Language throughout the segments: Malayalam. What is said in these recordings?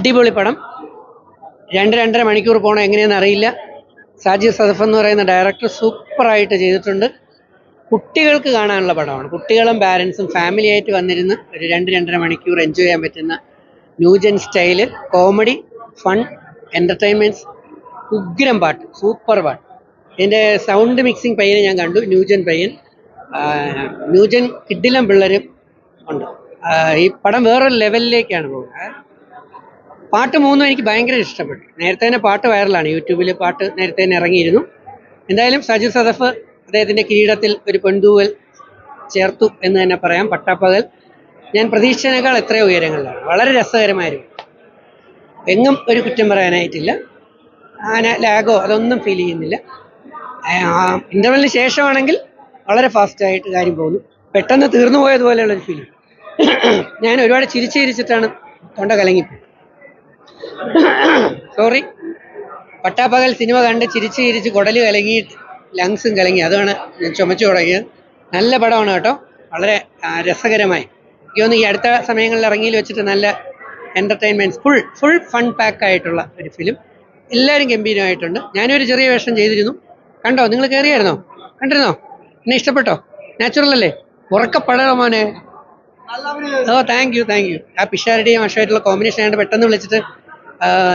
അടിപൊളി പടം. രണ്ട് രണ്ടര മണിക്കൂർ പോകണം എങ്ങനെയെന്ന് അറിയില്ല. സാജി സദഫ് എന്ന് പറയുന്ന ഡയറക്ടർ സൂപ്പറായിട്ട് ചെയ്തിട്ടുണ്ട്. കുട്ടികൾക്ക് കാണാനുള്ള പടമാണ്. കുട്ടികളും പാരൻസും ഫാമിലി ആയിട്ട് വന്നിരുന്ന് ഒരു രണ്ട് രണ്ടര മണിക്കൂർ എൻജോയ് ചെയ്യാൻ പറ്റുന്ന new gen style comedy fun entertainments ഉഗ്രം പാട്ട് സൂപ്പർ പാട്ട്. എന്റെ സൗണ്ട് മിക്സിംഗ് പയ്യനെ ഞാൻ കണ്ടു ന്യൂജൻ പയ്യൻ. ന്യൂജൻ കിഡിലം പിള്ളേരും ഉണ്ട്. ഈ പടം വേറൊരു ലെവലിലേക്കാണ് പോകുന്നത്. പാട്ട് മൂന്നും എനിക്ക് ഭയങ്കര ഇഷ്ടപ്പെട്ടു. നേരത്തെ തന്നെ പാട്ട് വൈറലാണ്. യൂട്യൂബിൽ പാട്ട് നേരത്തെ തന്നെ ഇറങ്ങിയിരുന്നു. എന്തായാലും സജു സദഫ് അദ്ദേഹത്തിന്റെ കിരീടത്തിൽ ഒരു പെൺതൂവൽ ചേർത്തു എന്ന് തന്നെ പറയാം. പട്ടാപ്പകൽ. ഞാൻ പ്രതീക്ഷിച്ചതിനേക്കാൾ എത്രയോ ഉയരങ്ങളിലാണ്. വളരെ രസകരമായിരുന്നു. എങ്ങും ഒരു കുറ്റം പറയാനായിട്ടില്ല. ആന ലാഗോ അതൊന്നും ഫീൽ ചെയ്യുന്നില്ല. ഇന്റർവെല്ലിന് ശേഷമാണെങ്കിൽ വളരെ ഫാസ്റ്റായിട്ട് കാര്യം പോകുന്നു. പെട്ടെന്ന് തീർന്നു പോയതുപോലെയുള്ളൊരു ഫീലിംഗ് ഞാൻ ഒരുപാട് ചിരിച്ച് ചിരിച്ചിട്ടാണ് തൊണ്ട കലങ്ങിപ്പോയി സോറി പട്ടാപ്പകൽ സിനിമ കണ്ട് ചിരിച്ച് ചിരിച്ച് കുടൽ കലങ്ങി ലങ്സും കലങ്ങി. അതാണ് ഞാൻ ചുമച്ചു തുടങ്ങിയത്. നല്ല പടമാണ് കേട്ടോ. വളരെ രസകരമായി. എനിക്ക് തോന്നുന്നു ഈ അടുത്ത സമയങ്ങളിൽ ഇറങ്ങിയിൽ വെച്ചിട്ട് നല്ല entertainment full full fun pack ആയിട്ടുള്ള ഒരു ഫിലിം എല്ലാവരും ഗംഭീരമായിട്ടുണ്ട്. ഞാനൊരു ചെറിയ വേഷം ചെയ്തിരുന്നു. കണ്ടോ? നിങ്ങൾ കയറിയായിരുന്നോ? കണ്ടിരുന്നോ? എന്നെ ഇഷ്ടപ്പെട്ടോ? നാച്ചുറൽ അല്ലേ? ഉറക്കപ്പെടണോ മോനെ? ഓ താങ്ക് യു താങ്ക് യു ആ പിഷാരുടെയും അഷായിട്ടുള്ള കോമ്പിനേഷൻ ആയിട്ട് പെട്ടെന്ന് വിളിച്ചിട്ട്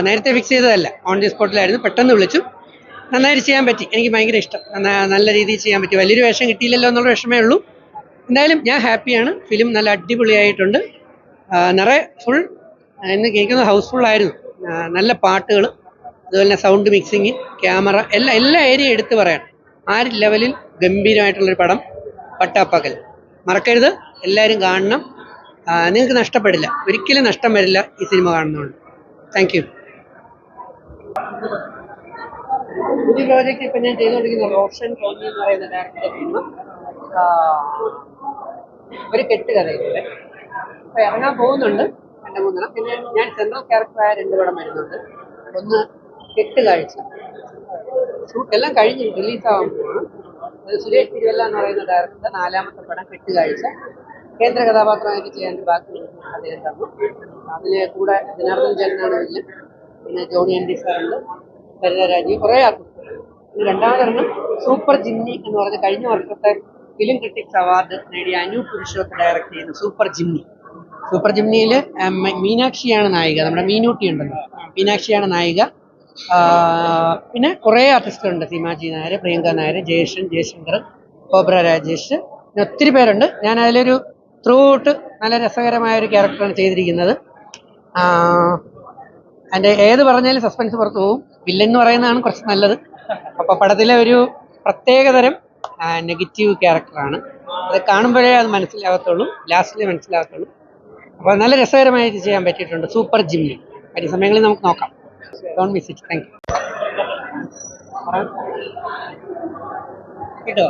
നേരത്തെ ഫിക്സ് ചെയ്തതല്ല. ഓൺ ദി സ്പോട്ടിലായിരുന്നു പെട്ടെന്ന് വിളിച്ചു. നന്നായിട്ട് ചെയ്യാൻ പറ്റി. എനിക്ക് ഭയങ്കര ഇഷ്ടം. നല്ല രീതിയിൽ ചെയ്യാൻ പറ്റി. വലിയൊരു വേഷം കിട്ടിയില്ലല്ലോ എന്നുള്ള വിഷമേ ഉള്ളൂ. എന്തായാലും ഞാൻ ഹാപ്പിയാണ് ഫിലിം നല്ല അടിപൊളിയായിട്ടുണ്ട്. നിറയെ ഫുൾ ഇന്ന് കേൾക്കുന്നത് ഹൗസ്ഫുള്ളായിരുന്നു നല്ല പാട്ടുകൾ അതുപോലെ തന്നെ സൗണ്ട് മിക്സിങ് ക്യാമറ എല്ലാ എല്ലാ ഏരിയയും എടുത്ത് പറയണം ആ ലെവലിൽ ഗംഭീരമായിട്ടുള്ളൊരു പടം പട്ടാപ്പകൽ. മറക്കരുത്. എല്ലാവരും കാണണം. നിങ്ങൾക്ക് നഷ്ടപ്പെടില്ല. ഒരിക്കലും നഷ്ടം വരില്ല ഈ സിനിമ കാണുന്നതുകൊണ്ട്. താങ്ക് യു ഒരു പ്രോജക്റ്റ് ഇപ്പം ഞാൻ ചെയ്തുകൊണ്ടിരിക്കുന്ന റോഷൻ ടോണി എന്ന് പറയുന്ന ഡയറക്ടറുടെ സിനിമ ഒരു കെട്ടുകഥയിലൂടെ. ഇപ്പം ഇറങ്ങാൻ പോകുന്നുണ്ട് രണ്ട് മൂന്നെണ്ണം. പിന്നെ ഞാൻ സെൻട്രൽ ക്യാരക്ടറായ രണ്ട് പടം വരുന്നുണ്ട്. ഒന്ന് കെട്ടുകാഴ്ച കാഴ്ച. എല്ലാം കഴിഞ്ഞ് റിലീസ് ആവാൻ അത് സുരേഷ് തിരുവല്ല എന്ന് പറയുന്ന ഡയറക്ടറുടെ നാലാമത്തെ പടം കെട്ടുകാഴ്ച കേന്ദ്ര കഥാപാത്രമായിട്ട് ചെയ്യാൻ ബാക്കി അദ്ദേഹം തന്നു അതിലെ കൂടെ ജനാർദ്ദൻ ജനാണ് വില്ലൻ പിന്നെ ജോണി എൻ ഡി സാറുണ്ട്. സരിത രാജീവ് കുറേ ആൾക്കും രണ്ടാമതൊരെണ്ണം സൂപ്പർ ജിമ്മി എന്ന് പറഞ്ഞ കഴിഞ്ഞ വർഷത്തെ ഫിലിം ക്രിട്ടിക്സ് അവാർഡ് നേടിയ അനു പുരുഷോത്ത് ഡയറക്ട് ചെയ്യുന്ന സൂപ്പർ ജിമ്മി. സൂപ്പർ ജിമ്മിയിൽ മീനാക്ഷിയാണ് നായിക. നമ്മുടെ മീനൂട്ടി ഉണ്ടല്ലോ. മീനാക്ഷിയാണ് നായിക. പിന്നെ കുറേ ആർട്ടിസ്റ്റുകളുണ്ട്. സീമാജി നായർ പ്രിയങ്ക നായർ ജയശൻ ജയശങ്കർ കോബ്ര രാജേഷ്. ഒത്തിരി പേരുണ്ട്. ഞാൻ അതിലൊരു ത്രൂ ഔട്ട് നല്ല രസകരമായ ഒരു ക്യാരക്ടറാണ് ചെയ്തിരിക്കുന്നത്. അതിന്റെ ഏത് പറഞ്ഞാലും സസ്പെൻസ് പുറത്തു പോകും വില്ലൻ എന്ന് പറയുന്നതാണ് കുറച്ച് നല്ലത്. അപ്പോൾ പടത്തിലെ ഒരു പ്രത്യേകതരം നെഗറ്റീവ് ക്യാരക്ടറാണ്. അത് കാണുമ്പോഴേ അത് മനസ്സിലാകത്തുള്ളൂ. ലാസ്റ്റിൽ മനസ്സിലാകത്തുള്ളൂ. അപ്പോൾ നല്ല രസകരമായിട്ട് ചെയ്യാൻ പറ്റിയിട്ടുണ്ട്. സൂപ്പർ ജിമ്മി വരും സമയങ്ങളിൽ നമുക്ക് നോക്കാം. Don't miss it thank you കേട്ടോ?